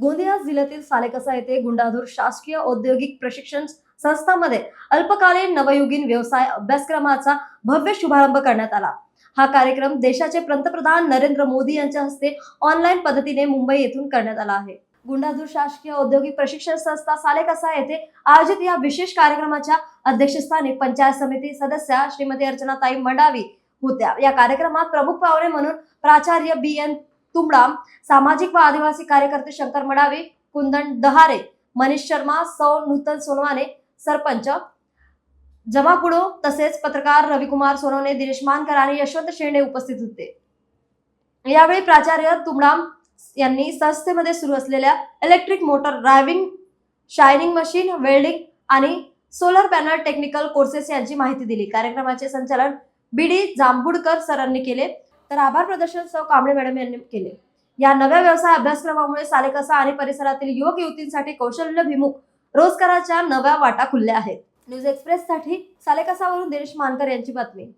गोंदिया जिल्ह्यातील सालेकसा येथे गुंडाधूर शासकीय औद्योगिक प्रशिक्षण संस्थामध्ये अल्पकालीन नवयुगीन व्यवसाय अभ्यासक्रमाचा भव्य शुभारंभ करण्यात आला. हा कार्यक्रम देशाचे पंतप्रधान नरेंद्र मोदी यांच्या हस्ते ऑनलाईन पद्धतीने मुंबई येथून करण्यात आला आहे. गुंडाधूर शासकीय औद्योगिक प्रशिक्षण संस्था सालेकसा येथे आयोजित या विशेष कार्यक्रमाच्या अध्यक्षस्थानी पंचायत समिती सदस्या श्रीमती अर्चनाताई मंडावी होत्या. या कार्यक्रमात प्रमुख पाहुणे म्हणून प्राचार्य बी एन तुमडाम सामाजिक व आदिवासी कार्यकर्ते शंकर मडावे कुंदन दहारे मनीष शर्मा सौ. नूतन सोनवाने सरपंच. जमापुडो तसेच पत्रकार रविकुमार सोनवणे दिनेश मानकर आणि यशवंत शेंडे उपस्थित होते. यावेळी प्राचार्य तुमडाम यांनी संस्थेमध्ये सुरू असलेल्या electric motor driving shining machine welding आणि सोलर पॅनल टेक्निकल कोर्सेस यांची माहिती दिली. कार्यक्रमाचे संचालन बी. डी. जांभूडकर सरांनी केले. तर आभार प्रदर्शन सौ कांबळे मॅडम यांनी केले. या नव्या व्यवसाय अभ्यासक्रमामुळे सालेकसा आणि परिसरातील युवक युवतींसाठी कौशल्यभिमुख रोजगाराच्या नव्या वाटा खुलल्या आहेत. न्यूज एक्सप्रेस साठी सालेकसावरून दिनेश मानकर यांची बातमी.